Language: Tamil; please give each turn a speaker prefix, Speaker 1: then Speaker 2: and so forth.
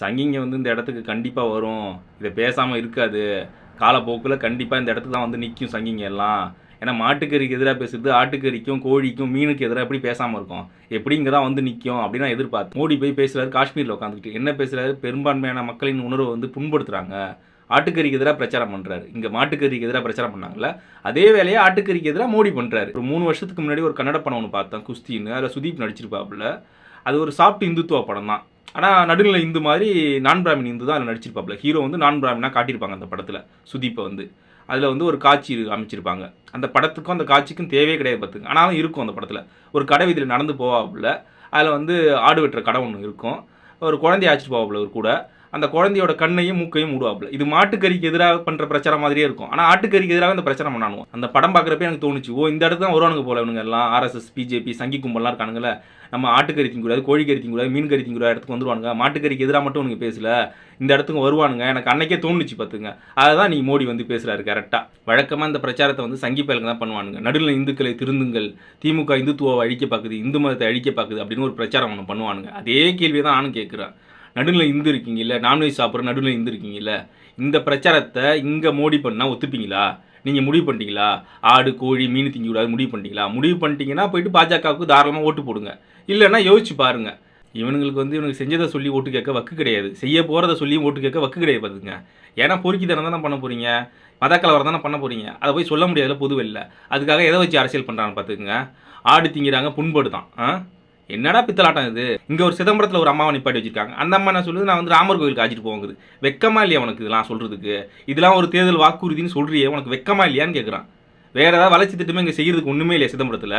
Speaker 1: சங்கிங்க வந்து இந்த இடத்துக்கு கண்டிப்பாக வரும். இதை பேசாமல் இருக்காது. காலப்போக்கில் கண்டிப்பாக இந்த இடத்துக்கு தான் வந்து நிற்கும் சங்கிங்க எல்லாம். ஏன்னா மாட்டுக்கறிக்கு எதிராக பேசுறது ஆட்டுக்கறிக்கும் கோழிக்கும் மீனுக்கு எதிராக எப்படி பேசாமல் இருக்கும்? எப்படி இங்கே தான் வந்து நிற்கும் அப்படின்னு எதிர்பார்த்து மோடி போய் பேசுகிறாரு காஷ்மீரில் உட்காந்துக்கிட்டு என்ன பேசுகிறாரு பெரும்பான்மையான மக்களின் உணர்வை வந்து புண்படுத்துகிறாங்க ஆட்டுக்கறிக்கு எதிராக பிரச்சாரம் பண்ணுறாரு இங்கே மாட்டுக்கறிக்கு எதிராக பிரச்சாரம் பண்ணாங்கல்ல? அதே வேலையை ஆட்டுக்கறிக்கு எதிராக மோடி பண்ணுறாரு ஒரு மூணு வருஷத்துக்கு முன்னாடி ஒரு கன்னட படம் ஒன்று பார்த்தேன் குஸ்தின்னு. அதில் சுதீப் நடிச்சிருப்பாப்புல. அது ஒரு சாஃப்ட் இந்துத்துவ படம் தான் ஆனால் நடுநிலை இந்து மாதிரி நான் பிராமின் இந்து தான் அதில் நடிச்சிருப்பாப்புல ஹீரோ வந்து நான் பிராமினாக காட்டியிருப்பாங்க அந்த படத்தில் சுதீப்பை வந்து. அதில் வந்து ஒரு காட்சி அமைச்சிருப்பாங்க. அந்த படத்துக்கும் அந்த காட்சிக்கும் தேவையே கிடையாது பார்த்துங்க ஆனாலும் இருக்கும் அந்த படத்தில். ஒரு கடை வீதியில் நடந்து போவாப்புல அதில் வந்து ஆடு வெட்டுற கடை ஒன்று இருக்கும். ஒரு குழந்தைய அழைச்சிட்டு போவாப்புல ஒரு கூட. அந்த குழந்தையோட கண்ணையும் மூக்கையும் மூடுவாப்புல. இது மாட்டுக்கறிக்கு எதிராக பண்ணுற பிரச்சாரம் மாதிரியே இருக்கும். ஆனால் ஆட்டுக்கறிக்கு எதிராக இந்த பிரச்சனை பண்ணானுவோம் அந்த படம் பார்க்குறப்ப எனக்கு தோணுச்சு ஓ இந்த இடத்துல தான் வருவானுங்க போல இவனுங்க எல்லாம். ஆர்எஸ்எஸ் பிஜேபி சங்கி கும்பல்லாம் இருக்கானுங்களே நம்ம ஆட்டுக்கறி கோழி கறிக்கும் கூடாது மீன் கறிக்கும் கூட இடத்துக்கு வந்துருவானுங்க. மாட்டுக்கறிக்கு எதிராக மட்டும் உனக்கு பேசல. இந்த இடத்துக்கு வருவானுங்க. எனக்கு அன்னைக்கே தோணுச்சு பார்த்துங்க. அதை தான் நீ மோடி வந்து பேசுகிறாரு கரெக்டாக வழக்கமாக இந்த பிரச்சாரத்தை வந்து சங்கி பயலுங்க தான் பண்ணுவானுங்க. நடுவில் இந்துக்களை திருந்துங்கள் திமுக இந்துத்துவாவை அழிக்க பார்க்குது இந்து மதத்தை அழிக்க பார்க்குது அப்படின்னு ஒரு பிரச்சாரம் ஒன்று பண்ணுவானுங்க. அதே கேள்வியை தான் நானும் கேட்குறேன். நடுவில் இந்து இருக்கீங்கல்ல நான்வெஜ் சாப்பிட்ற நடுவில் இந்து இருக்கீங்கல்ல இந்த பிரச்சாரத்தை இங்கே மோடி பண்ணால் ஒத்துப்பீங்களா? நீங்கள் முடிவு பண்ணிட்டீங்களா? ஆடு கோழி மீன் திங்க கூடாது முடிவு பண்ணிட்டீங்களா? முடிவு பண்ணிட்டீங்கன்னா போயிட்டு பாஜகவுக்கு தாராளமாக ஓட்டு போடுங்க. இல்லைன்னா யோசிச்சு பாருங்க. இவனுங்களுக்கு வந்து இவனுக்கு செஞ்சதை சொல்லி ஓட்டு கேட்க வக்கு கிடையாது. செய்ய போகிறத சொல்லி ஓட்டு கேட்க வக்கு கிடையாது பார்த்துங்க ஏன்னா பொறுக்கி தானே தானே பண்ண போகிறீங்க மதக்கலவரம் தானே பண்ண போகிறீங்க அதை போய் சொல்ல முடியாதுல பொது அதுக்காக எதை வச்சு அரசியல் பண்ணுறான்னு பார்த்துக்குங்க ஆடு திங்கிறாங்க புண்படுதான். ஆ? என்னடா பித்தலாட்டம் இது? இங்கே ஒரு சிதம்பரத்தில் ஒரு அம்மாவை நிப்பாட்டி வச்சிருக்காங்க. அந்த அம்மா என்ன சொல்லுது? நான் வந்து ராமர் கோயிலுக்கு ஆச்சிட்டு போங்குது வெக்கமா இல்லையா உனக்கு இதெல்லாம் சொல்கிறதுக்கு இதெல்லாம் ஒரு தேர்தல் வாக்குறுதின்னு சொல்கிறியே உனக்கு வெக்கமா இல்லையான்னு கேட்குறான் வேறு ஏதாவது வளர்ச்சி திட்டமே இங்கே செய்கிறதுக்கு ஒன்றுமே இல்லையா சிதம்பரத்தில்?